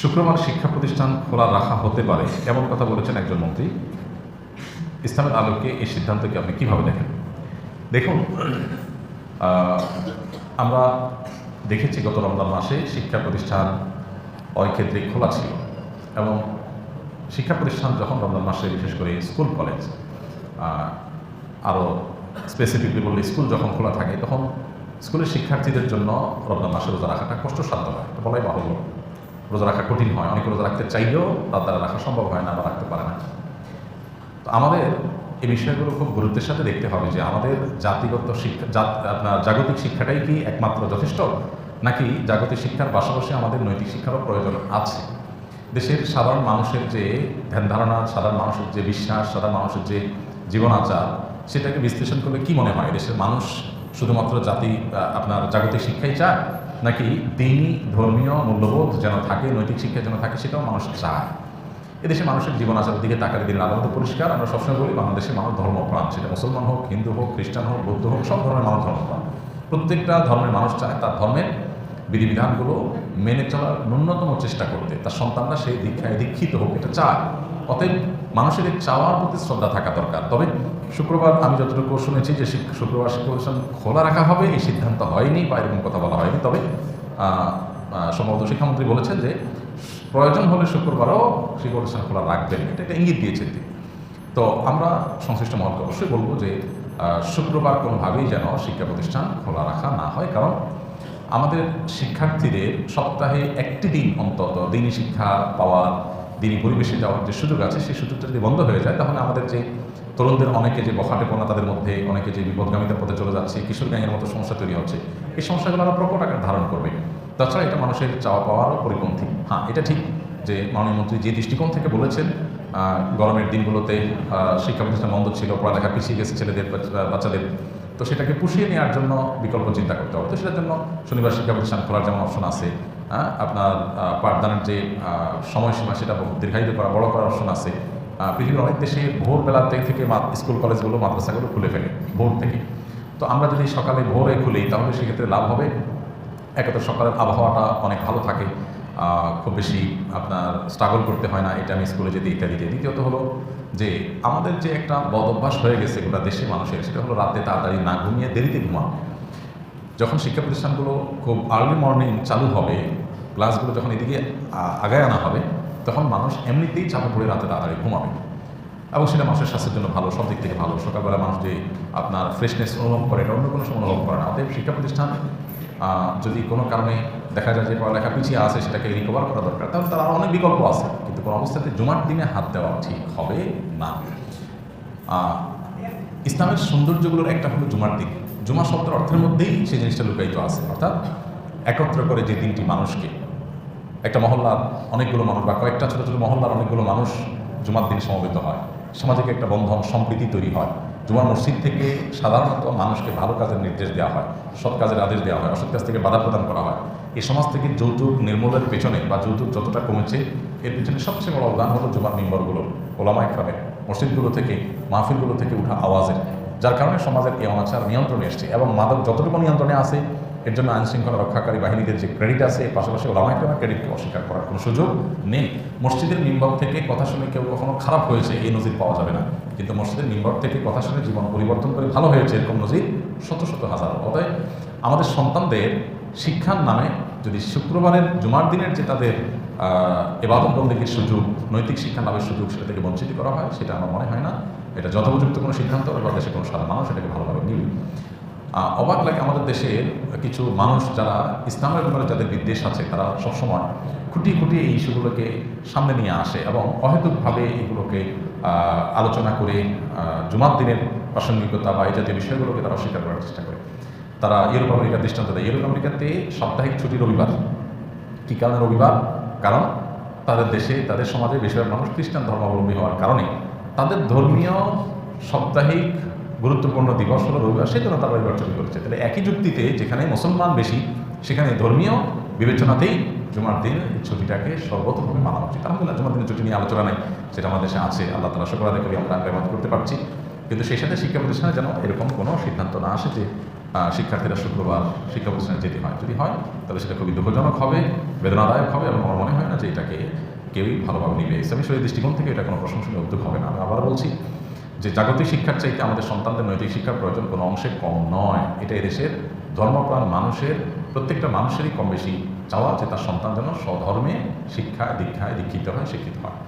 শুক্রবার শিক্ষা প্রতিষ্ঠান খোলা রাখা হতে পারে, এমন কথা বলেছেন একজন মন্ত্রী। ইসলামের আলোকে এই সিদ্ধান্তকে আপনি কীভাবে দেখেন? দেখুন আমরা দেখেছি গত রমজান মাসে শিক্ষা প্রতিষ্ঠান অক্ষেত্রে খোলা ছিল এবং শিক্ষা প্রতিষ্ঠান যখন রমজান মাসে বিশেষ করে স্কুল, কলেজ আরও স্পেসিফিকলি বললে স্কুল যখন খোলা থাকে, তখন স্কুলের শিক্ষার্থীদের জন্য রমজান মাসে রোজা রাখাটা কষ্টসাধ্য হয়। বলাই বাহুল্য। রোজা রাখা কঠিন হয়। অনেকে রোজা রাখতে চাইলেও তার দ্বারা রাখা সম্ভব হয় না বা রাখতে পারে না। তো আমাদের এই বিষয়গুলো খুব গুরুত্বের সাথে দেখতে হবে যে আমাদের জাতিগত শিক্ষা আপনার জাগতিক শিক্ষাটাই কি একমাত্র যথেষ্ট? নাকি জাগতিক শিক্ষার পাশাপাশি আমাদের নৈতিক শিক্ষারও প্রয়োজন আছে? দেশের সাধারণ মানুষের যে ধ্যান ধারণা, সাধারণ মানুষের যে বিশ্বাস, সাধারণ মানুষের যে জীবনাচার, সেটাকে বিশ্লেষণ করলে কি মনে হয়? দেশের মানুষ শুধুমাত্র জাতি আপনার জাগতিক শিক্ষাই চায়? নাকি দিনই ধর্মীয় মূল্যবোধ যেন থাকে, নৈতিক শিক্ষা যেন থাকে, সেটাও মানুষ চায়। এদেশে মানুষের জীবন আচারের দিকে তাকালে দিন আলাদা পরিষ্কার। আমরা সবসময় বলি বাংলাদেশের মানুষ ধর্মপ্রাণ, সেটা মুসলমান হোক, হিন্দু হোক, খ্রিস্টান হোক, বৌদ্ধ হোক, সব ধরনের মানুষ ধর্মপ্রাণ। প্রত্যেকটা ধর্মের মানুষ চায় তার ধর্মের বিধিবিধানগুলো মেনে চলার ন্যূনতম চেষ্টা করতে। তার সন্তানরা সেই দীক্ষায় দীক্ষিত হোক, এটা চায়। অতএব মানুষের চাওয়ার প্রতি শ্রদ্ধা থাকা দরকার। তবে শুক্রবার আমি যতটুকু শুনেছি যে শিক- শুক্রবার শিক্ষা প্রতিষ্ঠান খোলা রাখা হবে, এই সিদ্ধান্ত হয়নি বা এরকম কথা বলা হয়নি। তবে সম্ভবত শিক্ষামন্ত্রী বলেছেন যে প্রয়োজন হলে শুক্রবারও শিক্ষা প্রতিষ্ঠান খোলা রাখবেন। এটা একটা ইঙ্গিত দিয়েছেন তিনি। তো আমরা সংশ্লিষ্ট মহলকে অবশ্যই বলব যে শুক্রবার কোনোভাবেই যেন শিক্ষা প্রতিষ্ঠান খোলা রাখা না হয়। কারণ আমাদের শিক্ষার্থীদের সপ্তাহে একটি দিন অন্তত দিনই শিক্ষা পাওয়ার দিনই পরিবেশে যাওয়ার যে সুযোগ আছে, সেই সুযোগটা যদি বন্ধ হয়ে যায়, তাহলে আমাদের যে তরুণদের অনেকে যে বখাটেপনা তাদের মধ্যে, অনেকে যে বিপদগামিতার পথে চলে যাচ্ছে কিশোর গ্যাংয়ের মতো সমস্যা তৈরি হচ্ছে, এই সমস্যাগুলো আরও প্রকট আকার ধারণ করবে। তাছাড়া এটা মানুষের চাওয়া পাওয়ারও পরিপন্থী। হ্যাঁ এটা ঠিক যে মাননীয় মন্ত্রী যে দৃষ্টিকোণ থেকে বলেছেন গরমের দিনগুলোতে শিক্ষা প্রতিষ্ঠান বন্ধ ছিল, পড়ালেখা পিছিয়ে গেছে ছেলেদের, বাচ্চাদের তো সেটাকে পুষিয়ে নেওয়ার জন্য বিকল্প চিন্তা করতে হবে। তো সেটার জন্য শনিবার শিক্ষা প্রতিষ্ঠান খোলার যেমন অপশন আছে হ্যাঁ আপনার পাঠদানের যে সময়সীমা সেটা দীর্ঘায়িত করা, বড় করার অপশন আছে। পৃথিবীর অনেক দেশে ভোরবেলা থেকে স্কুল, কলেজগুলো, মাদ্রাসাগুলো খুলে ফেলে, ভোর থেকে। তো আমরা যদি সকালে ভোরে খুলি, তাহলে সেক্ষেত্রে লাভ হবে। একে তো সকালের আবহাওয়াটা অনেক ভালো থাকে। খুব বেশি আপনার স্ট্রাগল করতে হয় না, এটা আমি স্কুলে যেতে ইত্যাদি ইত্যাদিতে দ্বিতীয়ত হলো যে, আমাদের যে একটা বদ অভ্যাস হয়ে গেছে গোটা দেশের মানুষের, সেটা হলো রাতে তাড়াতাড়ি না ঘুমিয়ে দেরিতে ঘুমানো। যখন শিক্ষা প্রতিষ্ঠানগুলো খুব আর্লি মর্নিং চালু হবে ক্লাসগুলো যখন এদিকে আগায় আনা হবে, তখন মানুষ এমনিতেই চাপে পড়ে রাতে তাড়াতাড়ি ঘুমাবে। এবং সেটা মানুষের স্বাস্থ্যের জন্য ভালো, সব দিক থেকে ভালো। সকালবেলা মানুষ যে আপনার ফ্রেশনেস অনুভব করে, এটা অন্য কোনো সময় অনুভব করে না। অতএব শিক্ষা প্রতিষ্ঠান যদি কোনো কারণে দেখা যায় যে পড়ালেখা পিছিয়ে আছে, সেটাকে রিকভার করা দরকার। তাহলে তার অনেক বিকল্প আছে। কিন্তু কোনো অবস্থাতে জুমার দিনে হাত দেওয়া ঠিক হবে না। ইসলামের সৌন্দর্যগুলোর একটা হলো জুমার দিন জুমা শব্দের অর্থের মধ্যেই সেই জিনিসটা লুকায়িত আছে। অর্থাৎ একত্র করে যে দিনটি মানুষকে। একটা মহল্লার অনেকগুলো মানুষ বা কয়েকটা ছোটো ছোটো মহল্লার অনেকগুলো মানুষ জুমার দিন সমবেত হয়। সামাজিক একটা বন্ধন, সম্প্রীতি তৈরি হয়। জুমার মসজিদ থেকে সাধারণত মানুষকে ভালো কাজের নির্দেশ দেওয়া হয়, সৎ কাজের আদেশ দেওয়া হয়, অসৎ কাজ থেকে বাধা প্রদান করা হয়। এই সমাজ থেকে যৌতুক নির্মূলের পেছনে বা যৌতুক যতটা কমেছে, এর পেছনে সবচেয়ে বড় অবদান হলো জুমার মেম্বরগুলো ওলামা ইকরামের মসজিদগুলো থেকে, মাহফিলগুলো থেকে উঠা আওয়াজের। যার কারণে সমাজের এই অনাচার নিয়ন্ত্রণে এসছে এবং মাদক যতটুকু নিয়ন্ত্রণে আছে, এর জন্য আইন শৃঙ্খলা রক্ষাকারী বাহিনীদের যে ক্রেডিট আছে পাশাপাশি ওলামা ইকরামের ক্রেডিটকে অস্বীকার করার কোনো সুযোগ নেই। মসজিদের মিম্বর থেকে কথা শুনে কেউ কখনো খারাপ হয়েছে, এই নজির পাওয়া যাবে না। কিন্তু মসজিদের মিম্বর থেকে কথা শুনে জীবন পরিবর্তন করে ভালো হয়েছে এরকম নজির শত শত হাজার। অতএব আমাদের সন্তানদের শিক্ষার নামে যদি শুক্রবারের জুমার দিনের যে তাদের এবাদত সুযোগ, নৈতিক শিক্ষা লাভের সুযোগ সেটা থেকে বঞ্চিত করা হয়, সেটা আমার মনে হয় না। এটা যথোপযুক্ত কোনো সিদ্ধান্ত বা দেশে কোনো সাধারণ মানুষ এটাকে ভালোভাবে নিবে। অবাক লাগে আমাদের দেশের কিছু মানুষ যারা ইসলামের ব্যাপারে যাদের বিদ্বেষ আছে, তারা সবসময় খুঁটিয়ে খুঁটিয়ে এই ইস্যুগুলোকে সামনে নিয়ে আসে এবং অহেতুকভাবে এগুলোকে আলোচনা করে জুমার দিনের প্রাসঙ্গিকতা বা এই জাতীয় বিষয়গুলোকে তারা অস্বীকার করার চেষ্টা করে। তারা ইউরোপ আমেরিকার দৃষ্টান্ত দেয়। ইউরোপ আমেরিকাতে সাপ্তাহিক ছুটি রবিবার। কী কারণে রবিবার? কারণ তাদের দেশে, তাদের সমাজে বেশিরভাগ মানুষ খ্রিস্টান ধর্মাবলম্বী হওয়ার কারণে তাদের ধর্মীয় সাপ্তাহিক গুরুত্বপূর্ণ দিবস হলো রবিবার। সেই জন্য তারা রবিবার ছুটি করেছে। তাহলে একই যুক্তিতে যেখানে মুসলমান বেশি, সেখানে ধর্মীয় বিবেচনাতেই জুমার দিন ছুটিটাকে সর্বতভাবে মানা উচিত আলহামদুলিল্লাহ জুমার দিনের ছুটি নিয়ে আলোচনা নেই, সেটা আমাদের দেশে আছে, আল্লাহ তালা শুক্র আদায় করি আমরা ব্যবহার করতে পারছি। কিন্তু সেই সাথে শিক্ষা প্রতিষ্ঠানে যেন এরকম কোনো সিদ্ধান্ত না আসে যে শিক্ষার্থীরা শুক্রবার শিক্ষা প্রতিষ্ঠানে যেতে হয়, যদি হয়, তাহলে সেটা খুবই দুঃখজনক হবে, বেদনাদায়ক হবে, এবং আমার মনে হয় না যে এটাকে কেউই ভালোভাবে নিবে। ইসলামী শরীর দৃষ্টিকোণ থেকে এটা কোনো প্রশংসনীয় উদ্যোগ হবে না। আমি আবার বলছি যে, জাগতিক শিক্ষার চাইতে আমাদের সন্তানদের নৈতিক শিক্ষার প্রয়োজন কোনো অংশে কম নয়। এটা এদেশের ধর্মপ্রাণ মানুষের, প্রত্যেকটা মানুষেরই কম বেশি চাওয়া যে তার সন্তান যেন স্বধর্মে শিক্ষায় দীক্ষায় দীক্ষিত হয় শিক্ষিত হয়।